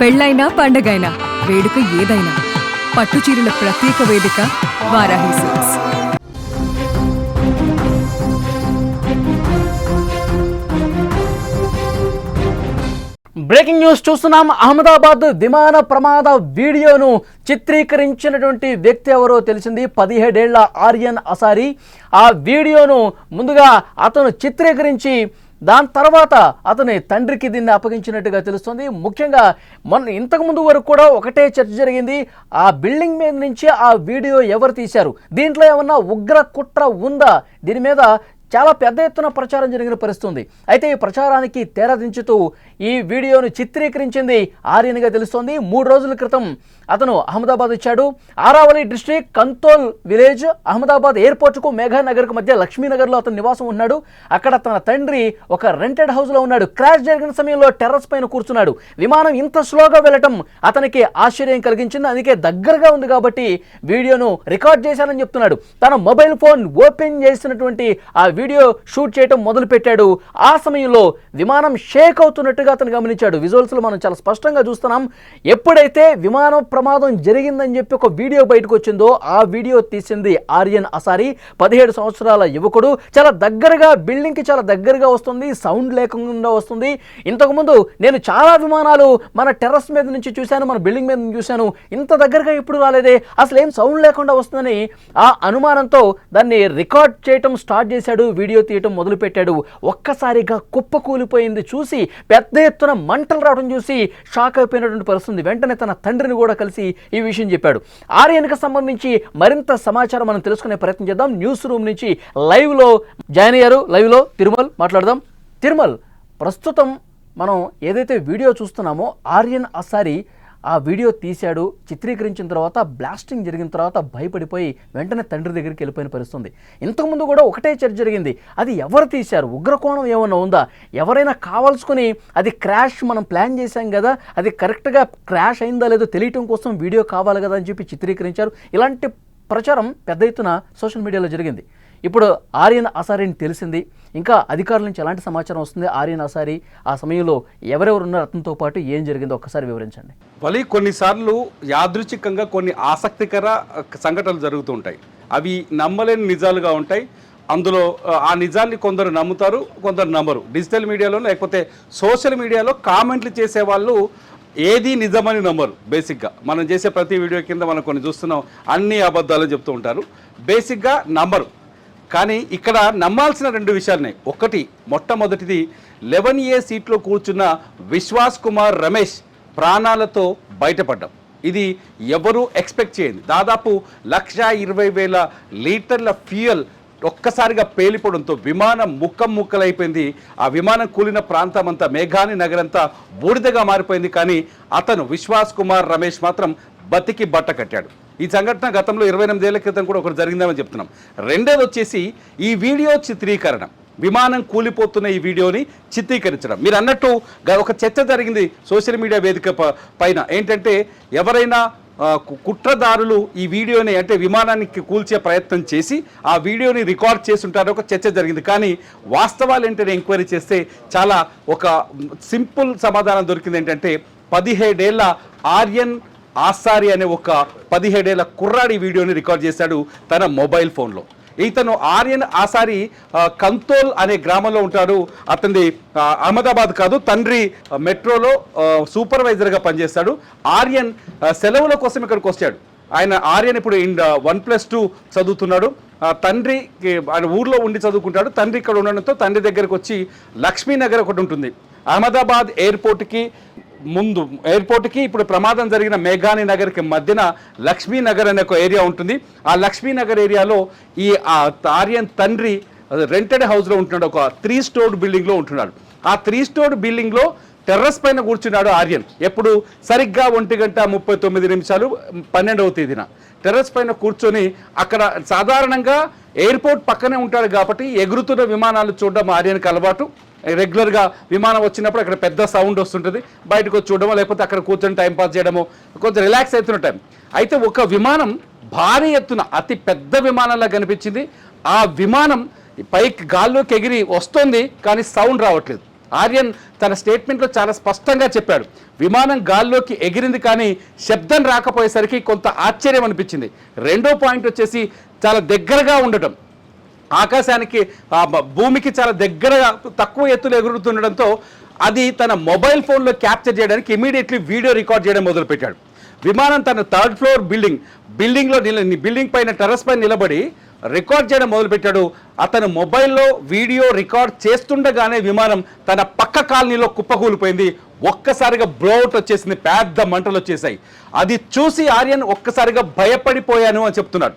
పెళ్ళైనా పండగైనా వేడుక ఏదైనా పట్టు చీరల ప్రత్యేక వేదిక వారాహి సిల్క్స్. బ్రేకింగ్ న్యూస్ చూస్తున్నాం. అహ్మదాబాద్ విమాన ప్రమాద వీడియోను చిత్రీకరించినటువంటి వ్యక్తి ఎవరో తెలిసింది. పదిహేడేళ్ళ ఆర్యన్ అసారి. ఆ వీడియోను ముందుగా అతను చిత్రీకరించి దాని తర్వాత అతని తండ్రికి దీన్ని అప్పగించినట్టుగా తెలుస్తుంది. ముఖ్యంగా మొన్న ఇంతకుముందు వరకు కూడా ఒకటే చర్చ జరిగింది. ఆ బిల్డింగ్ మీద నుంచి ఆ వీడియో ఎవరు తీశారు? దీంట్లో ఏమన్నా ఉగ్ర కుట్ర ఉందా? దీని మీద చాలా పెద్ద ఎత్తున ప్రచారం జరిగిన పరిస్థితి ఉంది. అయితే ఈ ప్రచారానికి తెరదించుతూ ఈ వీడియోను చిత్రీకరించింది ఆర్యన్గా తెలుస్తోంది. మూడు రోజుల క్రితం అతను అహ్మదాబాద్ వచ్చాడు. ఆరావళి డిస్ట్రిక్ట్ కంతోల్ విలేజ్ అహ్మదాబాద్ ఎయిర్పోర్ట్కు మేఘానగర్కు మధ్య లక్ష్మీనగర్లో అతను నివాసం ఉన్నాడు. అక్కడ తన తండ్రి ఒక రెంటెడ్ హౌస్లో ఉన్నాడు. క్రాష్ జరిగిన సమయంలో టెర్రస్ పైన కూర్చున్నాడు. విమానం ఇంత స్లోగా వెళ్ళటం అతనికి ఆశ్చర్యం కలిగించింది. అందుకే దగ్గరగా ఉంది కాబట్టి వీడియోను రికార్డ్ చేశానని చెప్తున్నాడు. తన మొబైల్ ఫోన్ ఓపెన్ చేసినటువంటి ఆ వీడియో షూట్ చేయటం మొదలుపెట్టాడు. ఆ సమయంలో విమానం షేక్ అవుతున్నట్టు క్లియర్గా అతను గమనించాడు. విజువల్స్లో మనం చాలా స్పష్టంగా చూస్తున్నాం. ఎప్పుడైతే విమానం ప్రమాదం జరిగిందని చెప్పి ఒక వీడియో బయటకు వచ్చిందో ఆ వీడియో తీసింది ఆర్యన్ అసారి పదిహేడు సంవత్సరాల యువకుడు. చాలా దగ్గరగా బిల్డింగ్కి చాలా దగ్గరగా వస్తుంది సౌండ్ లేకుండా వస్తుంది. ఇంతకుముందు నేను చాలా విమానాలు మన టెర్రస్ మీద నుంచి చూశాను మన బిల్డింగ్ మీద నుంచి చూశాను. ఇంత దగ్గరగా ఇప్పుడు రాలేదే? అసలు ఏం సౌండ్ లేకుండా వస్తుందని ఆ అనుమానంతో దాన్ని రికార్డ్ చేయటం స్టార్ట్ చేశాడు వీడియో తీయటం మొదలుపెట్టాడు. ఒక్కసారిగా కుప్ప కూలిపోయింది చూసి పెద్ద ఎత్తున మంటలు రావడం చూసి షాక్ అయిపోయినటువంటి పరిస్థితి వెంటనే తన తండ్రిని కూడా కలిసి ఈ విషయం చెప్పాడు. ఆర్యన్కి సంబంధించి మరింత సమాచారం మనం తెలుసుకునే ప్రయత్నం చేద్దాం. న్యూస్ రూమ్ నుంచి లైవ్లో జాయిన్ అయ్యారు. లైవ్లో తిరుమల్ మాట్లాడదాం. తిరుమల్ ప్రస్తుతం మనం ఏదైతే వీడియో చూస్తున్నామో ఆర్యన్ అసారి ఆ వీడియో తీశాడు చిత్రీకరించిన తర్వాత బ్లాస్టింగ్ జరిగిన తర్వాత భయపడిపోయి వెంటనే తండ్రి దగ్గరికి వెళ్ళిపోయిన పరిస్థితుంది. ఇంతకుముందు కూడా ఒకటే చర్చ జరిగింది. అది ఎవరు తీశారు? ఉగ్రకోణం ఏమన్నా ఉందా? ఎవరైనా కావాల్సుకుని అది క్రాష్ మనం ప్లాన్ చేశాం కదా అది కరెక్ట్గా క్రాష్ అయిందా లేదో తెలియటం కోసం వీడియో కావాలి కదా అని చెప్పి చిత్రీకరించారు. ఇలాంటి ప్రచారం పెద్ద ఎత్తున సోషల్ మీడియాలో జరిగింది. ఇప్పుడు ఆర్యన్ అసారిని తెలిసింది. ఇంకా అధికారుల నుంచి ఎలాంటి సమాచారం వస్తుంది? ఆర్యన్ అసారి ఆ సమయంలో ఎవరెవరు ఉన్నారు? అతనితో పాటు ఏం జరిగిందో ఒక్కసారి వివరించండి. బలి కొన్నిసార్లు యాదృచ్ఛికంగా కొన్ని ఆసక్తికర సంఘటనలు జరుగుతూ ఉంటాయి. అవి నమ్మలేని నిజాలుగా ఉంటాయి. అందులో ఆ, ఆ నిజాన్ని కొందరు నమ్ముతారు కొందరు నమ్మరు. డిజిటల్ మీడియాలో లేకపోతే సోషల్ మీడియాలో కామెంట్లు చేసే వాళ్ళు ఏది నిజమని నమ్మరు బేసిక్గా. మనం చేసే ప్రతి వీడియో కింద మనం కొన్ని చూస్తున్నాం అన్ని అబద్ధాలు చెప్తూ ఉంటారు. బేసిక్గా నమ్మరు. కానీ ఇక్కడ నమ్మాల్సిన రెండు విషయాలున్నాయి. ఒకటి మొట్టమొదటిది లెవెన్ ఏ సీట్లో కూర్చున్న విశ్వాస్ కుమార్ రమేష్ ప్రాణాలతో బయటపడ్డం. ఇది ఎవరు ఎక్స్పెక్ట్ చేయండి దాదాపు లక్ష ఇరవై వేల లీటర్ల ఫ్యూయల్ ఒక్కసారిగా పేలిపోవడంతో విమానం ముక్కం ముక్కలైపోయింది. ఆ విమానం కూలిన ప్రాంతం అంతా మేఘాని నగరంతా బూడిదగా మారిపోయింది. కానీ అతను విశ్వాస్ కుమార్ రమేష్ మాత్రం బతికి బట్ట కట్టాడు. ఈ సంఘటన గతంలో ఇరవై ఎనిమిదేళ్ళ క్రితం కూడా ఒకటి జరిగిందని చెప్తున్నాం. రెండోది వచ్చేసి ఈ వీడియో చిత్రీకరణ. విమానం కూలిపోతున్న ఈ వీడియోని చిత్రీకరించడం. మీరు అన్నట్టు ఒక చర్చ జరిగింది సోషల్ మీడియా వేదిక పైన. ఏంటంటే ఎవరైనా కు- కుట్రదారులు ఈ వీడియోని అంటే విమానానికి కూల్చే ప్రయత్నం చేసి ఆ వీడియోని రికార్డ్ చేసి ఒక చర్చ జరిగింది. కానీ వాస్తవాలు ఏంటంటే ఎంక్వైరీ చేస్తే చాలా ఒక సింపుల్ సమాధానం దొరికింది ఏంటంటే పదిహేడేళ్ళ ఆర్యన్ ఆసారి అనే ఒక పదిహేడేళ్ళ కుర్రాడి వీడియోని రికార్డ్ చేశాడు తన మొబైల్ ఫోన్లో. ఇతను ఆర్యన్ ఆసారి కంతోల్ అనే గ్రామంలో ఉంటాడు. అతనిది అహ్మదాబాద్ కాదు తండ్రి మెట్రోలో సూపర్వైజర్గా పనిచేస్తాడు. ఆర్యన్ సెలవుల కోసం ఇక్కడికి వచ్చాడు. ఆయన ఆర్యన్ ఇప్పుడు ఇండ్ వన్ ప్లస్ టూ చదువుతున్నాడు. తండ్రి ఆయన ఊర్లో ఉండి చదువుకుంటాడు. తండ్రి ఇక్కడ ఉండడంతో తండ్రి దగ్గరకు వచ్చి లక్ష్మీనగర్ ఒకటి ఉంటుంది. అహ్మదాబాద్ ఎయిర్పోర్ట్కి ముందు ఎయిర్పోర్ట్కి ఇప్పుడు ప్రమాదం జరిగిన మేఘాని నగర్కి మధ్యన లక్ష్మీనగర్ అనే ఒక ఏరియా ఉంటుంది. ఆ లక్ష్మీనగర్ ఏరియాలో ఈ ఆర్యన్ తండ్రి రెంటెడ్ హౌస్లో ఉంటున్నాడు. ఒక త్రీ స్టోర్డ్ బిల్డింగ్లో ఉంటున్నాడు. ఆ త్రీ స్టోర్డ్ బిల్డింగ్లో టెర్రస్ పైన కూర్చున్నాడు ఆర్యన్. ఎప్పుడు సరిగ్గా ఒంటి గంట ముప్పై తొమ్మిది నిమిషాలు పన్నెండవ తేదీన. టెర్రస్ పైన కూర్చొని అక్కడ సాధారణంగా ఎయిర్పోర్ట్ పక్కనే ఉంటాడు కాబట్టి ఎగురుతున్న విమానాలు చూడడం ఆర్యన్కి అలవాటు. రెగ్యులర్గా విమానం వచ్చినప్పుడు అక్కడ పెద్ద సౌండ్ వస్తుంటుంది. బయటకు వచ్చి చూడడమో లేకపోతే అక్కడ కూర్చొని టైం పాస్ చేయడమో కొంచెం రిలాక్స్ అవుతున్న టైం అయితే ఒక విమానం భారీ ఎత్తున అతి పెద్ద విమానంలా కనిపించింది. ఆ విమానం పైకి గాల్లోకి ఎగిరి వస్తుంది కానీ సౌండ్ రావట్లేదు. ఆర్యన్ తన స్టేట్మెంట్లో చాలా స్పష్టంగా చెప్పాడు. విమానం గాల్లోకి ఎగిరింది కానీ శబ్దం రాకపోయేసరికి కొంత ఆశ్చర్యం అనిపించింది. రెండో పాయింట్ వచ్చేసి చాలా దగ్గరగా ఉండటం. ఆకాశానికి భూమికి చాలా దగ్గరగా తక్కువ ఎత్తులు ఎగురుతుండడంతో అది తన మొబైల్ ఫోన్లో క్యాప్చర్ చేయడానికి ఇమీడియట్లీ వీడియో రికార్డ్ చేయడం మొదలుపెట్టాడు. విమానం తన థర్డ్ ఫ్లోర్ బిల్డింగ్ బిల్డింగ్లో నిల బిల్డింగ్ పైన టెర్రస్ పైన నిలబడి రికార్డ్ చేయడం మొదలుపెట్టాడు. అతను మొబైల్లో వీడియో రికార్డ్ చేస్తుండగానే విమానం తన పక్క కాలనీలో కుప్పకూలిపోయింది. ఒక్కసారిగా బ్లౌట్ వచ్చేసింది పెద్ద మంటలు వచ్చేసాయి అది చూసి ఆర్యన్ ఒక్కసారిగా భయపడిపోయాను అని చెప్తున్నాడు.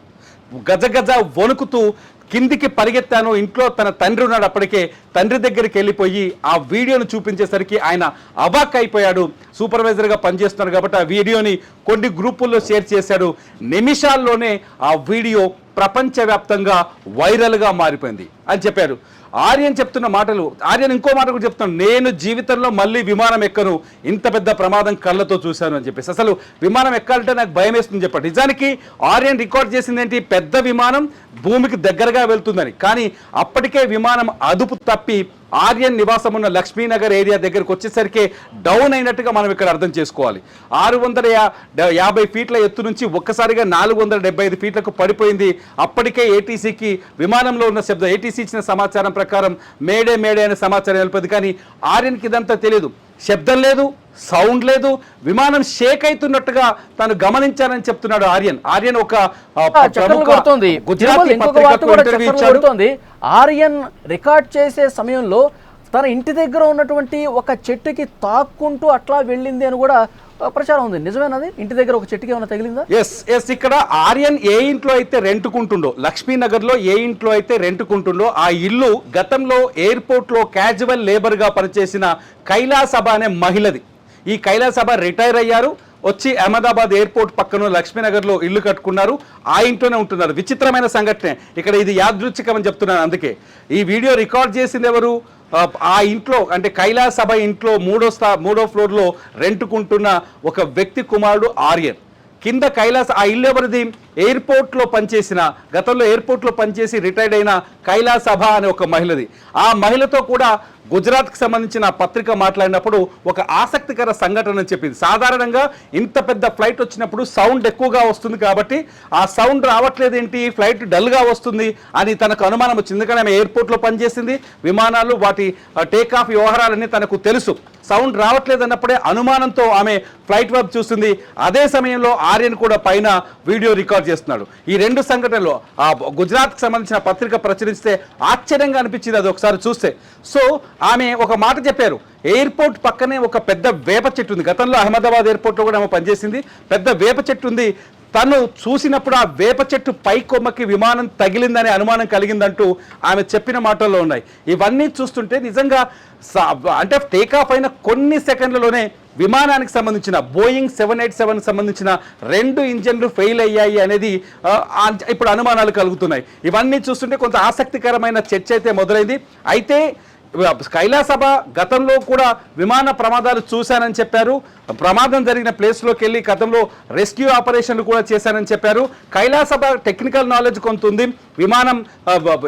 గజ గజ వణుకుతూ కిందికి పరిగెత్తాను ఇంట్లో తన తండ్రి ఉన్నాడు అప్పటికే తండ్రి దగ్గరికి వెళ్ళిపోయి ఆ వీడియోను చూపించేసరికి ఆయన అవాక్ అయిపోయాడు. సూపర్వైజర్గా పనిచేస్తున్నాడు కాబట్టి ఆ వీడియోని కొన్ని గ్రూపుల్లో షేర్ చేశాడు. నిమిషాల్లోనే ఆ వీడియో ప్రపంచవ్యాప్తంగా వైరల్గా మారిపోయింది అని చెప్పారు. ఆర్యన్ చెప్తున్న మాటలు ఆర్యన్ ఇంకో మాట కూడా చెప్తున్నాను నేను జీవితంలో మళ్ళీ విమానం ఎక్కను ఇంత పెద్ద ప్రమాదం కళ్ళతో చూశాను అని చెప్పేసి. అసలు విమానం ఎక్కాలంటే నాకు భయం వేస్తుంది చెప్పాడు. నిజానికి ఆర్యన్ రికార్డ్ చేసింది ఏంటి పెద్ద విమానం భూమికి దగ్గరగా వెళ్తుందని. కానీ అప్పటికే విమానం అదుపు తప్పి ఆర్యన్ నివాసం ఉన్న లక్ష్మీనగర్ ఏరియా దగ్గరకు వచ్చేసరికి డౌన్ అయినట్టుగా మనం ఇక్కడ అర్థం చేసుకోవాలి. ఆరు వందల యా- డ- యాభై ఫీట్ల ఎత్తు నుంచి ఒక్కసారిగా నాలుగు వందల డెబ్బై ఐదు ఫీట్లకు పడిపోయింది. అప్పటికే ఏటీసీకి విమానంలో ఉన్న శబ్దం ఏటీసీ ఇచ్చిన సమాచారం ప్రకారం మేడే మేడే అనే సమాచారం వెళ్ళిపోయింది కానీ ఆర్యన్కి ఇదంతా తెలియదు శబ్దం లేదు సౌండ్ లేదు విమానం షేక్ అవుతున్నట్టుగా తాను గమనించానని చెప్తున్నాడు ఆర్యన్. ఆర్యన్ ఒక గుజరాతీ ఆర్యన్ రికార్డ్ చేసే సమయంలో తన ఇంటి దగ్గర ఉన్నటువంటి ఒక చెట్టుకి తాక్కుంటూ అట్లా వెళ్ళింది అని కూడా ప్రచారం ఉంది. నిజమేనది ఇంటి దగ్గర ఒక చెట్టుకి ఏమైనా తగిలిందా? ఎస్ ఎస్ ఇక్కడ ఆర్యన్ ఏ ఇంట్లో అయితే రెంట్కుంటుండో లక్ష్మీనగర్లో ఏ ఇంట్లో అయితే రెంట్కుంటుండో ఆ ఇల్లు గతంలో ఎయిర్పోర్ట్లో క్యాజువల్ లేబర్గా పనిచేసిన కైలాసభ అనే మహిళది. ఈ కైలాసభ రిటైర్ అయ్యారు. వచ్చి అహ్మదాబాద్ ఎయిర్పోర్ట్ పక్కన లక్ష్మీనగర్లో ఇల్లు కట్టుకున్నారు. ఆ ఇంట్లోనే ఉంటున్నారు. విచిత్రమైన సంఘటనే. ఇక్కడ ఇది యాదృచ్ఛికమని చెప్తున్నాను అందుకే. ఈ వీడియో రికార్డ్ చేసింది ఎవరు? ఆ, ఇంట్లో అంటే కైలాసభ ఇంట్లో మూడో స్థా మూడో ఫ్లోర్లో రెంట్కుంటున్న ఒక వ్యక్తి కుమారుడు ఆర్యన్. కింద కైలాస ఆ ఇల్లు ఎవరిది? ఎయిర్పోర్ట్లో పనిచేసిన గతంలో ఎయిర్పోర్ట్లో పనిచేసి రిటైర్డ్ అయిన కైలాసభ అనే ఒక మహిళది. ఆ మహిళతో కూడా గుజరాత్కి సంబంధించిన పత్రిక మాట్లాడినప్పుడు ఒక ఆసక్తికర సంఘటన చెప్పింది. సాధారణంగా ఇంత పెద్ద ఫ్లైట్ వచ్చినప్పుడు సౌండ్ ఎక్కువగా వస్తుంది కాబట్టి ఆ సౌండ్ రావట్లేదు ఏంటి ఫ్లైట్ డల్గా వస్తుంది అని తనకు అనుమానం వచ్చింది. ఎందుకంటే ఆమె ఎయిర్పోర్ట్లో పనిచేసింది విమానాలు వాటి టేక్ ఆఫ్ వ్యవహారాలన్నీ తనకు తెలుసు. సౌండ్ రావట్లేదు అన్నప్పుడే అనుమానంతో ఆమె ఫ్లైట్ వైపు చూస్తుంది అదే సమయంలో ఆర్యన్ కూడా పైన వీడియో రికార్డ్ చేస్తున్నాడు. ఈ రెండు సంఘటనలు ఆ గుజరాత్కి సంబంధించిన పత్రిక ప్రచురిస్తే ఆశ్చర్యంగా అనిపించింది. అది ఒకసారి చూస్తే. సో ఆమె ఒక మాట చెప్పారు. ఎయిర్పోర్ట్ పక్కనే ఒక పెద్ద వేప చెట్టు ఉంది. గతంలో అహ్మదాబాద్ ఎయిర్పోర్ట్లో కూడా ఆమె పనిచేసింది. పెద్ద వేప చెట్టు ఉంది. తను చూసినప్పుడు ఆ వేప చెట్టు పై కొమ్మకి విమానం తగిలిందనే అనుమానం కలిగిందంటూ ఆమె చెప్పిన మాటల్లో ఉన్నాయి. ఇవన్నీ చూస్తుంటే నిజంగా సా- అంటే టేకాఫ్ అయిన కొన్ని సెకండ్లలోనే విమానానికి సంబంధించిన బోయింగ్ సెవెన్ ఎయిట్ సెవెన్ సంబంధించిన రెండు ఇంజన్లు ఫెయిల్ అయ్యాయి అనేది ఇప్పుడు అనుమానాలు కలుగుతున్నాయి. ఇవన్నీ చూస్తుంటే కొంత ఆసక్తికరమైన చర్చ అయితే మొదలైంది. అయితే కైలాసభ గతంలో కూడా విమాన ప్రమాదాలు చూశానని చెప్పారు. ప్రమాదం జరిగిన ప్లేస్లోకి వెళ్ళి గతంలో రెస్క్యూ ఆపరేషన్లు కూడా చేశానని చెప్పారు. కైలాసభ టెక్నికల్ నాలెడ్జ్ కొంత ఉంది. విమానం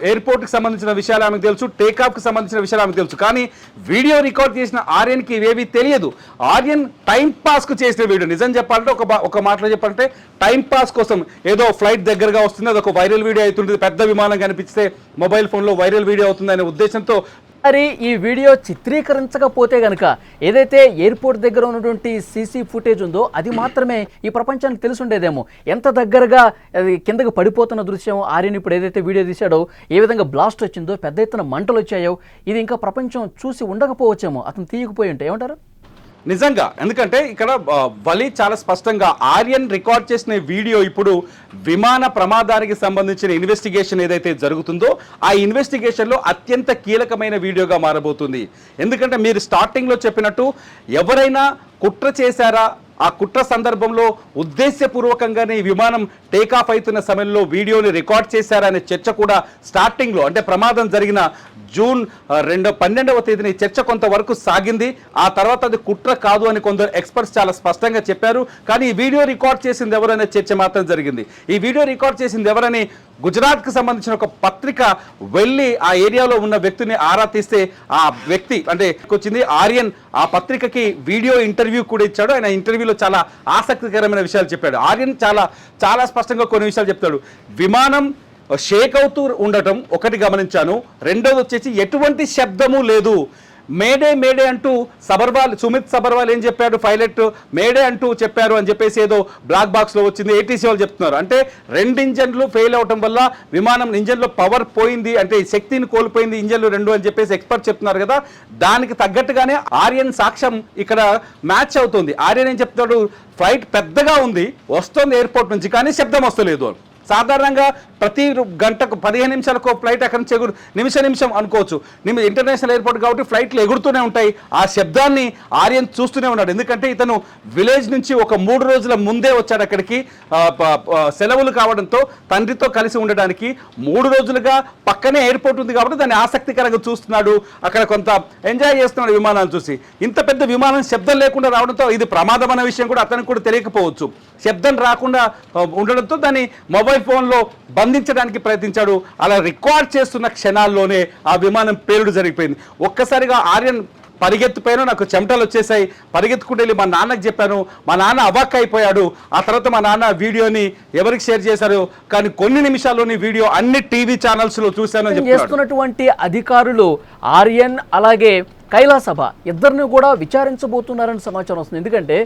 ఎయిర్పోర్ట్కి సంబంధించిన విషయాలు ఆమెకు తెలుసు టేకాఫ్కి సంబంధించిన విషయాలు ఆమెకు తెలుసు. కానీ వీడియో రికార్డ్ చేసిన ఆర్యన్కి ఇవేవి తెలియదు. ఆర్యన్ టైం పాస్కు చేసిన వీడియో. నిజం చెప్పాలంటే ఒక ఒక మాటలో చెప్పాలంటే టైం పాస్ కోసం ఏదో ఫ్లైట్ దగ్గరగా వస్తుంది. అదొక వైరల్ వీడియో అవుతుంది పెద్ద విమానం కనిపిస్తే మొబైల్ ఫోన్లో వైరల్ వీడియో అవుతుంది అనే ఉద్దేశంతో మరి ఈ వీడియో చిత్రీకరించకపోతే గనక ఏదైతే ఎయిర్పోర్ట్ దగ్గర ఉన్నటువంటి సీసీ ఫుటేజ్ ఉందో అది మాత్రమే ఈ ప్రపంచానికి తెలిసి ఉండేదేమో ఎంత దగ్గరగా అది కిందకు పడిపోతున్న దృశ్యం ఆర్యన్ ఇప్పుడు ఏదైతే వీడియో తీశాడో ఏ విధంగా బ్లాస్ట్ వచ్చిందో పెద్ద ఎత్తున మంటలు వచ్చాయో ఇది ఇంకా ప్రపంచం చూసి ఉండకపోవచ్చేమో అతను తీయకపోయి ఉంటే. ఏమంటారు? నిజంగా ఎందుకంటే ఇక్కడ వలి చాలా స్పష్టంగా ఆర్యన్ రికార్డ్ చేసిన వీడియో ఇప్పుడు విమాన ప్రమాదానికి సంబంధించిన ఇన్వెస్టిగేషన్ ఏదైతే జరుగుతుందో ఆ ఇన్వెస్టిగేషన్లో అత్యంత కీలకమైన వీడియోగా మారబోతుంది. ఎందుకంటే మీరు స్టార్టింగ్లో చెప్పినట్టు ఎవరైనా కుట్ర చేశారా? ఆ కుట్ర సందర్భంలో ఉద్దేశపూర్వకంగానే ఈ విమానం టేకాఫ్ అవుతున్న సమయంలో వీడియోని రికార్డ్ చేశారనే చర్చ కూడా స్టార్టింగ్లో అంటే ప్రమాదం జరిగిన జూన్ ఆ, రెండో పన్నెండవ తేదీన ఈ చర్చ కొంతవరకు సాగింది. ఆ తర్వాత అది కుట్ర కాదు అని కొందరు ఎక్స్పర్ట్స్ చాలా స్పష్టంగా చెప్పారు. కానీ ఈ వీడియో రికార్డ్ చేసింది ఎవరనే చర్చ మాత్రం జరిగింది. ఈ వీడియో రికార్డ్ చేసింది ఎవరని గుజరాత్కి సంబంధించిన ఒక పత్రిక వెళ్ళి ఆ ఏరియాలో ఉన్న వ్యక్తిని ఆరా తీస్తే ఆ వ్యక్తి అంటే వచ్చింది ఆర్యన్ ఆ పత్రికకి వీడియో ఇంటర్వ్యూ కూడా ఇచ్చాడు. ఆయన ఇంటర్వ్యూలో చాలా ఆసక్తికరమైన విషయాలు చెప్పాడు. ఆర్యన్ చాలా చాలా స్పష్టంగా కొన్ని విషయాలు చెప్తాడు. విమానం షేక్ అవుతూ ఉండటం ఒకటి గమనించాను. రెండోది వచ్చేసి ఎటువంటి శబ్దము లేదు. మేడే మేడే అంటూ సబర్వాల్ సుమిత్ సబర్వాల్ ఏం చెప్పాడు? పైలట్ మేడే అంటూ చెప్పారు అని చెప్పేసి ఏదో బ్లాక్ బాక్స్లో వచ్చింది. ఏటీసీ వాళ్ళు చెప్తున్నారు. అంటే రెండు ఇంజన్లు ఫెయిల్ అవటం వల్ల విమానం ఇంజన్లో పవర్ పోయింది అంటే శక్తిని కోల్పోయింది ఇంజన్లు రెండు అని చెప్పేసి ఎక్స్పర్ట్ చెప్తున్నారు కదా. దానికి తగ్గట్టుగానే ఆర్యన్ సాక్ష్యం ఇక్కడ మ్యాచ్ అవుతుంది. ఆర్యన్ ఏం చెప్తాడు ఫ్లైట్ పెద్దగా ఉంది. వస్తుంది ఎయిర్పోర్ట్ నుంచి కానీ శబ్దం వస్తలేదు సాధారణంగా ప్రతి గంటకు పదిహేను నిమిషాలకు ఫ్లైట్ అక్కడి నుంచి ఎగురు నిమిష నిమిషం అనుకోవచ్చు. నిమి ఇంటర్నేషనల్ ఎయిర్పోర్ట్ కాబట్టి ఫ్లైట్లు ఎగురుతూనే ఉంటాయి. ఆ శబ్దాన్ని ఆర్యన్ చూస్తూనే ఉన్నాడు. ఎందుకంటే ఇతను విలేజ్ నుంచి ఒక మూడు రోజుల ముందే వచ్చాడు అక్కడికి. సెలవులు కావడంతో తండ్రితో కలిసి ఉండడానికి మూడు రోజులుగా పక్కనే ఎయిర్పోర్ట్ ఉంది కాబట్టి దాన్ని ఆసక్తికరంగా చూస్తున్నాడు. అక్కడ కొంత ఎంజాయ్ చేస్తున్నాడు విమానాలు చూసి. ఇంత పెద్ద విమానం శబ్దం లేకుండా రావడంతో ఇది ప్రమాదం అనే విషయం కూడా అతనికి కూడా తెలియకపోవచ్చు. శబ్దం రాకుండా ఉండడంతో దాన్ని మొబైల్ ఫోన్లో బంద్ బంధించడానికి ప్రయత్నించాడు. అలా రికార్డ్ చేస్తున్న క్షణాల్లోనే ఆ విమానం పేలుడు జరిగిపోయింది. ఒక్కసారిగా ఆర్యన్ పరిగెత్తిపోయాను నాకు చెమటలు వచ్చేసాయి పరిగెత్తుకుంటూ వెళ్ళి మా నాన్నకి చెప్పాను. మా నాన్న అవాక్ అయిపోయాడు. ఆ తర్వాత మా నాన్న వీడియోని ఎవరికి షేర్ చేశారు? కానీ కొన్ని నిమిషాల్లోని వీడియో అన్ని టీవీ ఛానల్స్లో చూశాను చేస్తున్నటువంటి అధికారులు ఆర్యన్ అలాగే కైలాసభ ఇద్దరిని కూడా విచారించబోతున్నారని సమాచారం వస్తుంది. ఎందుకంటే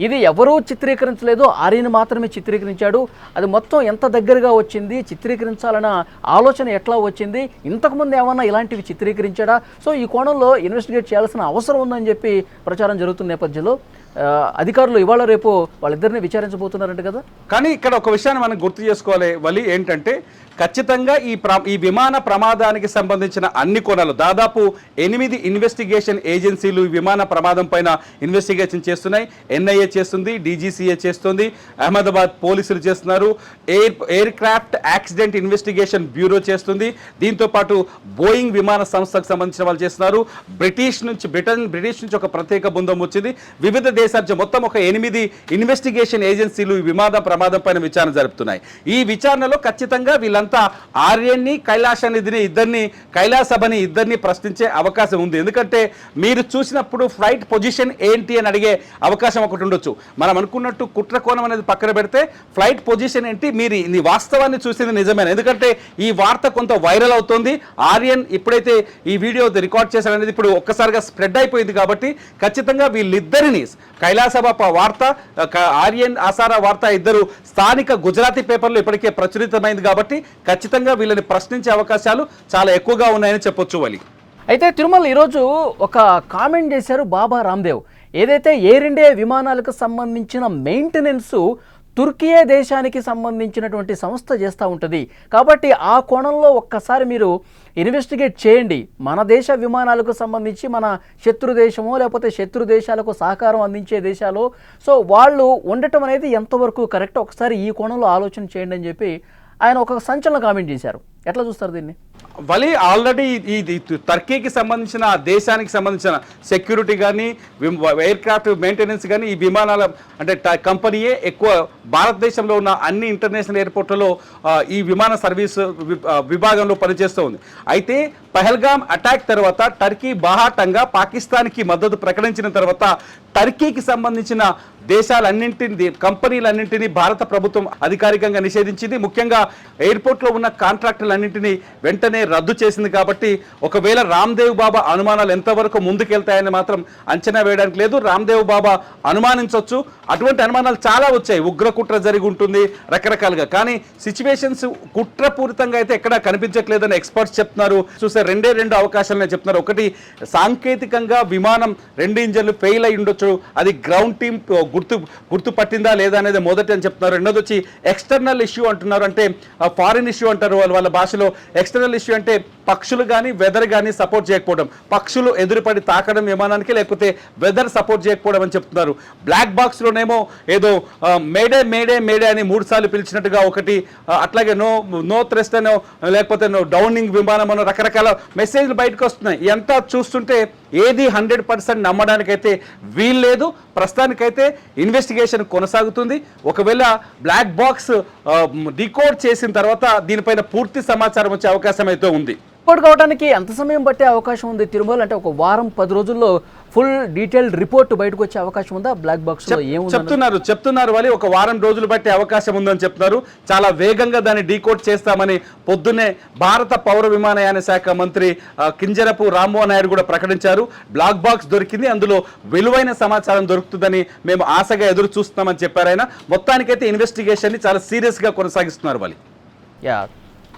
ఇది ఎవరూ చిత్రీకరించలేదు ఆర్యన్ మాత్రమే చిత్రీకరించాడు. అది మొత్తం ఎంత దగ్గరగా వచ్చింది చిత్రీకరించాలన్న ఆలోచన ఎట్లా వచ్చింది ఇంతకుముందు ఏమన్నా ఇలాంటివి చిత్రీకరించాడా? సో ఈ కోణంలో ఇన్వెస్టిగేట్ చేయాల్సిన అవసరం ఉందని చెప్పి ప్రచారం జరుగుతున్న నేపథ్యంలో అధికారులు ఇవాళ రేపు వాళ్ళిద్దరిని విచారించబోతున్నారంట కదా? కానీ ఇక్కడ ఒక విషయాన్ని మనం గుర్తు చేసుకోవాలి వలి ఏంటంటే ఖచ్చితంగా ఈ ప్ర ఈ విమాన ప్రమాదానికి సంబంధించిన అన్ని కోణాలు దాదాపు ఎనిమిది ఇన్వెస్టిగేషన్ ఏజెన్సీలు ఈ విమాన ప్రమాదం పైన ఇన్వెస్టిగేషన్ చేస్తున్నాయి. ఎన్ఐఏ చేస్తుంది డీజీసీఏ చేస్తుంది అహ్మదాబాద్ పోలీసులు చేస్తున్నారు air aircraft accident investigation bureau చేస్తుంది. దీంతో పాటు బోయింగ్ విమాన సంస్థకు సంబంధించిన వాళ్ళు చేస్తున్నారు. బ్రిటిష్ నుంచి బ్రిటన్ బ్రిటిష్ నుంచి ఒక ప్రత్యేక బృందం వచ్చింది. వివిధ దేశాల మొత్తం ఒక ఎనిమిది ఇన్వెస్టిగేషన్ ఏజెన్సీలు ఈ విమాన ప్రమాదం పైన విచారణ జరుపుతున్నాయి. ఈ విచారణలో ఖచ్చితంగా వీళ్ళంతా ఆర్యన్ని కైలాసనిధిని ఇద్దరిని కైలాసభని ఇద్దరిని ప్రశ్నించే అవకాశం ఉంది. ఎందుకంటే మీరు చూసినప్పుడు ఫ్లైట్ పొజిషన్ ఏంటి అని అడిగే అవకాశం ఒకటి ఉండొచ్చు. మనం అనుకున్నట్టు కుట్ర కోణం అనేది పక్కన పెడితే ఫ్లైట్ పొజిషన్ ఏంటి? మీరు ఈ వాస్తవాన్ని చూసింది నిజమేనా? ఎందుకంటే ఈ వార్త కొంత వైరల్ అవుతోంది. ఆర్యన్ ఇప్పుడైతే ఈ వీడియో రికార్డ్ చేశారనేది ఇప్పుడు ఒక్కసారిగా స్ప్రెడ్ అయిపోయింది కాబట్టి ఖచ్చితంగా వీళ్ళిద్దరిని కైలాసబాప వార్త ఆర్యన్ ఆసారా వార్త ఇద్దరు స్థానిక గుజరాతీ పేపర్లు ఇప్పటికే ప్రచురితమైంది కాబట్టి ఖచ్చితంగా వీళ్ళని ప్రశ్నించే అవకాశాలు చాలా ఎక్కువగా ఉన్నాయని చెప్పొచ్చు వలి. అయితే తిరుమల ఈరోజు ఒక కామెంట్ చేశారు బాబా రామ్దేవ్. ఏదైతే ఎయిర్ ఇండియా విమానాలకు సంబంధించిన మెయింటెనెన్స్ తుర్కియే దేశానికి సంబంధించినటువంటి సంస్థ చేస్తూ ఉంటుంది. కాబట్టి ఆ కోణంలో ఒక్కసారి మీరు ఇన్వెస్టిగేట్ చేయండి. మన దేశ విమానాలకు సంబంధించి మన శత్రు దేశమో లేకపోతే శత్రు దేశాలకు సహకారం అందించే దేశాలు. సో వాళ్ళు ఉండటం అనేది ఎంతవరకు కరెక్ట్? ఒకసారి ఈ కోణంలో ఆలోచన చేయండి అని చెప్పి ఆయన ఒక సంచలన కామెంట్ చేశారు. ఎట్లా చూస్తారు దీన్ని? వలి ఆల్రెడీ ఈ టర్కీకి సంబంధించిన దేశానికి సంబంధించిన సెక్యూరిటీ కానీ ఎయిర్ క్రాఫ్ట్ మెయింటెనెన్స్ కానీ ఈ విమానాల అంటే కంపెనీయే ఎక్కువ భారతదేశంలో ఉన్న అన్ని ఇంటర్నేషనల్ ఎయిర్పోర్ట్లలో ఈ విమాన సర్వీస్ విభాగంలో పనిచేస్తూ ఉంది. అయితే పహల్గామ్ అటాక్ తర్వాత టర్కీ బాహాటంగా పాకిస్తాన్కి మద్దతు ప్రకటించిన తర్వాత టర్కీకి సంబంధించిన దేశాలన్నింటిని కంపెనీలన్నింటినీ భారత ప్రభుత్వం అధికారికంగా నిషేధించింది. ముఖ్యంగా ఎయిర్పోర్ట్లో ఉన్న కాంట్రాక్టులన్నింటినీ వెంటనే రద్దు చేసింది కాబట్టి ఒకవేళ రామ్దేవ్ బాబా అనుమానాలు ఎంతవరకు ముందుకెళ్తాయని మాత్రం అంచనా వేయడానికి లేదు. రామ్దేవ్ బాబా అనుమానించవచ్చు అటువంటి అనుమానాలు చాలా వచ్చాయి. ఉగ్ర కుట్ర జరిగి ఉంటుంది రకరకాలుగా. కానీ సిచ్యువేషన్స్ కుట్రపూరితంగా అయితే ఎక్కడా కనిపించట్లేదని ఎక్స్పర్ట్స్ చెప్తున్నారు. చూస్తే రెండే రెండు అవకాశాలనే చెప్తున్నారు. ఒకటి సాంకేతికంగా విమానం రెండు ఇంజన్లు ఫెయిల్ అయి ఉండొచ్చు అది గ్రౌండ్ టీమ్ గుర్తు గుర్తు పట్టిందా లేదా అనేది మొదటి అని చెప్తున్నారు. రెండోది వచ్చి ఎక్స్టర్నల్ ఇష్యూ అంటున్నారు. అంటే ఫారిన్ ఇష్యూ అంటారు వాళ్ళు వాళ్ళ భాషలో. ఎక్స్టర్నల్ ఇష్యూ అంటే పక్షులు కానీ వెదర్ కానీ సపోర్ట్ చేయకపోవడం. పక్షులు ఎదురుపడి తాకడం విమానానికి లేకపోతే వెదర్ సపోర్ట్ చేయకపోవడం అని చెప్తున్నారు. బ్లాక్ బాక్స్లోనేమో ఏదో మేడే మేడే మేడే అని మూడు సార్లు పిలిచినట్టుగా ఒకటి అట్లాగే నో నో థ్రెస్ట్ అనో లేకపోతే నో డౌనింగ్ విమానం అనో రకరకాల మెసేజ్లు బయటకు వస్తున్నాయి. ఎంత చూస్తుంటే ఏది హండ్రెడ్ పర్సెంట్ నమ్మడానికైతే వీల్లేదు. ప్రస్తుతానికైతే ఇన్వెస్టిగేషన్ కొనసాగుతుంది. ఒకవేళ బ్లాక్ బాక్స్ డికోడ్ చేసిన తర్వాత దీనిపైన పూర్తి సమాచారం వచ్చే అవకాశం అయితే ఉంది. రిపోర్ట్ కావడానికి ఎంత సమయం పట్టే అవకాశం ఉంది? తిరుమల అంటే ఒక వారం పది రోజుల్లో ఫుల్ డీటెయిల్డ్ రిపోర్ట్ బయటకు వచ్చే అవకాశం ఉందా? బ్లాక్ బాక్స్ చెప్తున్నారు చెప్తున్నారు వాళ్ళు. ఒక వారం రోజులు బట్టి అవకాశం ఉందని చెప్తున్నారు. చాలా వేగంగా దాన్ని డీకోడ్ చేస్తామని పొద్దున్నే భారత పౌర విమానయాన శాఖ మంత్రి కింజరపు రామ్మోహన్ నాయుడు కూడా ప్రకటించారు. బ్లాక్ బాక్స్ దొరికింది. అందులో విలువైన సమాచారం దొరుకుతుందని మేము ఆశగా ఎదురు చూస్తున్నామని చెప్పారు ఆయన. మొత్తానికైతే ఇన్వెస్టిగేషన్ని చాలా సీరియస్గా కొనసాగిస్తున్నారు వాళ్ళు. యా.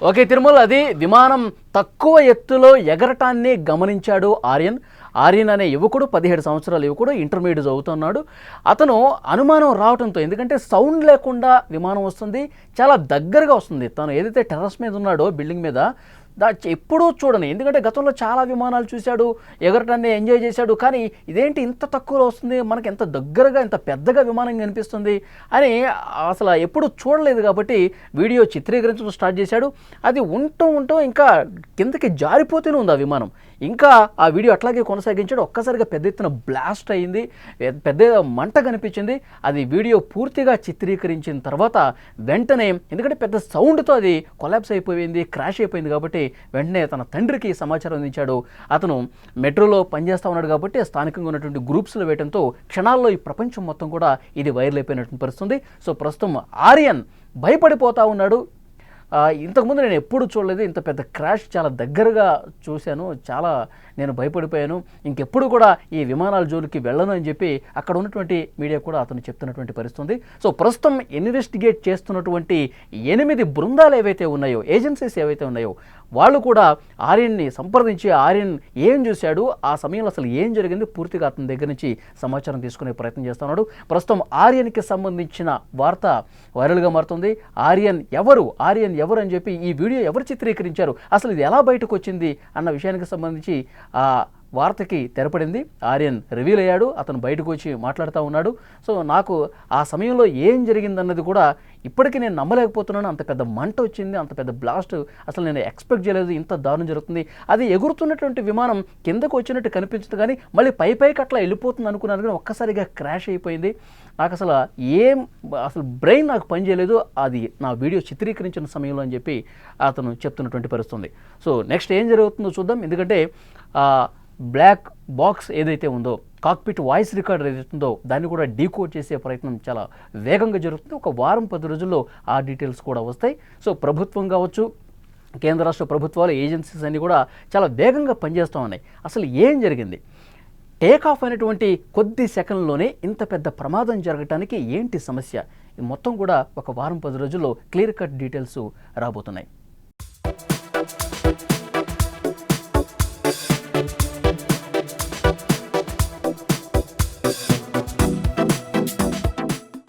ఓకే తిరుమల అది విమానం తక్కువ ఎత్తులో ఎగరటాన్ని గమనించాడు ఆర్యన్. ఆర్యన్ అనే యువకుడు పదిహేడు సంవత్సరాల యువకుడు ఇంటర్మీడియట్ చదువుతున్నాడు. అతను అనుమానం రావడంతో ఎందుకంటే సౌండ్ లేకుండా విమానం వస్తుంది చాలా దగ్గరగా వస్తుంది. తను ఏదైతే టెర్రస్ మీద ఉన్నాడో బిల్డింగ్ మీద దా ఎప్పుడూ చూడను. ఎందుకంటే గతంలో చాలా విమానాలు చూశాడు ఎగరటాన్ని ఎంజాయ్ చేశాడు. కానీ ఇదేంటి ఇంత తక్కువలో వస్తుంది? మనకి ఎంత దగ్గరగా ఇంత పెద్దగా విమానం కనిపిస్తుంది? అని అసలు ఎప్పుడు చూడలేదు కాబట్టి వీడియో చిత్రీకరించడం స్టార్ట్ చేశాడు. అది ఉంటూ ఉంటూ ఇంకా కిందకి జారిపోతూనే ఉంది ఆ విమానం. ఇంకా ఆ వీడియో అట్లాగే కొనసాగించాడు. ఒక్కసారిగా పెద్ద ఎత్తున బ్లాస్ట్ అయింది. పెద్ద మంట కనిపించింది. అది వీడియో పూర్తిగా చిత్రీకరించిన తర్వాత వెంటనే ఎందుకంటే పెద్ద సౌండ్తో అది కొలాబ్స్ అయిపోయింది క్రాష్ అయిపోయింది కాబట్టి వెంటనే తన తండ్రికి సమాచారం అందించాడు. అతను మెట్రోలో పనిచేస్తా ఉన్నాడు కాబట్టి స్థానికంగా ఉన్నటువంటి గ్రూప్స్లో వేయడంతో క్షణాల్లో ఈ ప్రపంచం మొత్తం కూడా ఇది వైరల్ అయిపోయినటువంటి పరిస్థితుంది. సో ప్రస్తుతం ఆర్యన్ భయపడిపోతా ఉన్నాడు. ఇంతకుముందు నేను ఎప్పుడు చూడలేదు. ఇంత పెద్ద క్రాష్ చాలా దగ్గరగా చూశాను. చాలా నేను భయపడిపోయాను. ఇంకెప్పుడు కూడా ఈ విమానాల జోలికి వెళ్ళను అని చెప్పి అక్కడ ఉన్నటువంటి మీడియా కూడా అతను చెప్తున్నటువంటి పరిస్థితుంది. సో ప్రస్తుతం ఇన్వెస్టిగేట్ చేస్తున్నటువంటి ఎనిమిది బృందాలు ఏవైతే ఉన్నాయో ఏజెన్సీస్ ఏవైతే ఉన్నాయో వాళ్ళు కూడా ఆర్యన్ని సంప్రదించి ఆర్యన్ ఏం చూశాడు ఆ సమయంలో అసలు ఏం జరిగింది పూర్తిగా అతని దగ్గర నుంచి సమాచారం తీసుకునే ప్రయత్నం చేస్తున్నాడు ప్రస్తుతం ఆర్యన్కి సంబంధించిన వార్త వైరల్గా మారుతుంది. ఆర్యన్ ఎవరు ఆర్యన్ ఎవరు అని చెప్పి ఈ వీడియో ఎవరు చిత్రీకరించారు అసలు ఇది ఎలా బయటకు వచ్చింది అన్న విషయానికి సంబంధించి వార్తకి తెరపడింది. ఆర్యన్ రివీల్ అయ్యాడు. అతను బయటకు వచ్చి మాట్లాడుతూ ఉన్నాడు. సో నాకు ఆ సమయంలో ఏం జరిగిందన్నది కూడా ఇప్పటికీ నేను నమ్మలేకపోతున్నాను. అంత పెద్ద మంట వచ్చింది. అంత పెద్ద బ్లాస్ట్ అసలు నేను ఎక్స్పెక్ట్ చేయలేదు. ఇంత దారుణం జరుగుతుంది. అది ఎగురుతున్నటువంటి విమానం కిందకు వచ్చినట్టు కనిపించదు. కానీ మళ్ళీ పై పైకి అట్లా వెళ్ళిపోతుంది అనుకున్నాను. కానీ ఒక్కసారిగా క్రాష్ అయిపోయింది. నాకు అసలు ఏం అసలు బ్రెయిన్ నాకు పనిచేయలేదు అది నా వీడియో చిత్రీకరించిన సమయంలో అని చెప్పి అతను చెప్తున్నటువంటి పరిస్థితుంది. సో నెక్స్ట్ ఏం జరుగుతుందో చూద్దాం. ఎందుకంటే బ్లాక్ బాక్స్ ఏదైతే ఉందో కాక్పిట్ వాయిస్ రికార్డర్ ఏదైతే ఉందో దాన్ని కూడా డీకోడ్ చేసే ప్రయత్నం చాలా వేగంగా జరుగుతుంది. ఒక వారం పది రోజుల్లో ఆ డీటెయిల్స్ కూడా వస్తాయి. సో ప్రభుత్వం కావచ్చు కేంద్ర రాష్ట్ర ప్రభుత్వాలు ఏజెన్సీస్ అన్నీ కూడా చాలా వేగంగా పనిచేస్తూ ఉన్నాయి. అసలు ఏం జరిగింది? టేక్ ఆఫ్ అయినటువంటి కొద్ది సెకండ్లోనే ఇంత పెద్ద ప్రమాదం జరగటానికి ఏంటి సమస్య? మొత్తం కూడా ఒక వారం పది రోజుల్లో క్లియర్ కట్ డీటెయిల్స్ రాబోతున్నాయి.